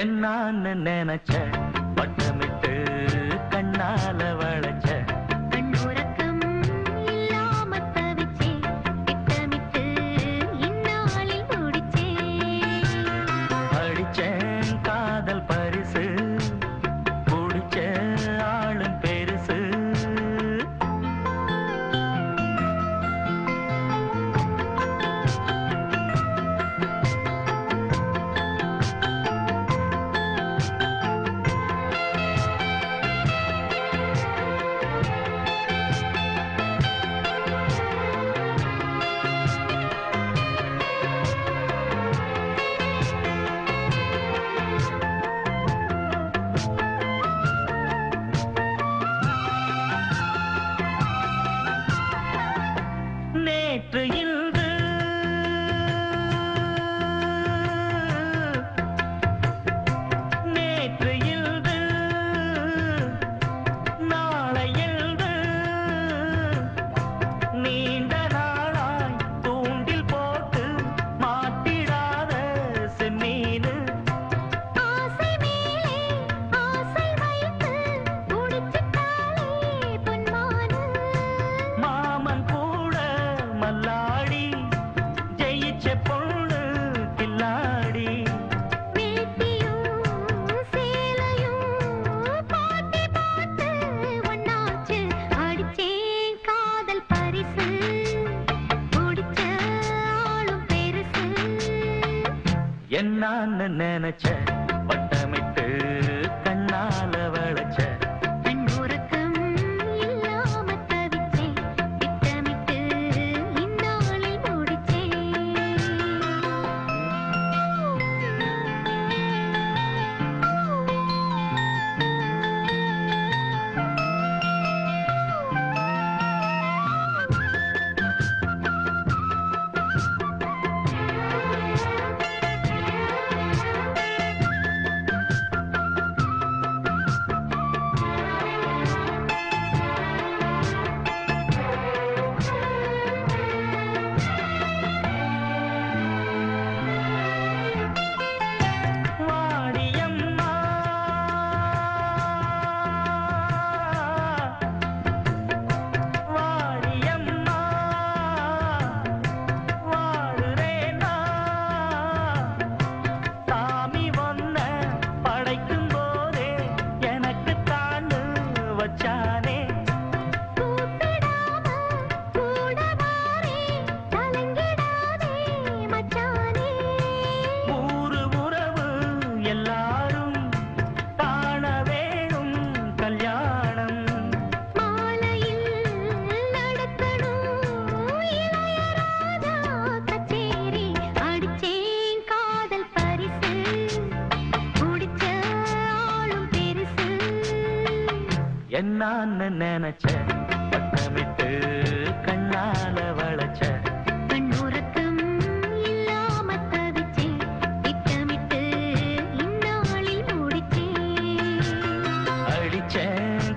என்னான்னு நினைச்ச பட்டமிட்டு கண்ணால என்னான்னு நினைச்சேன். என்னான்னு நினைச்ச? பட்டமிட்டு கண்ணால வளைச்ச? கண்ணுறக்கம் இல்லாம தவிச்சே திட்டமிட்டு இந்நாளில் முடிச்சே அடிச்சேன்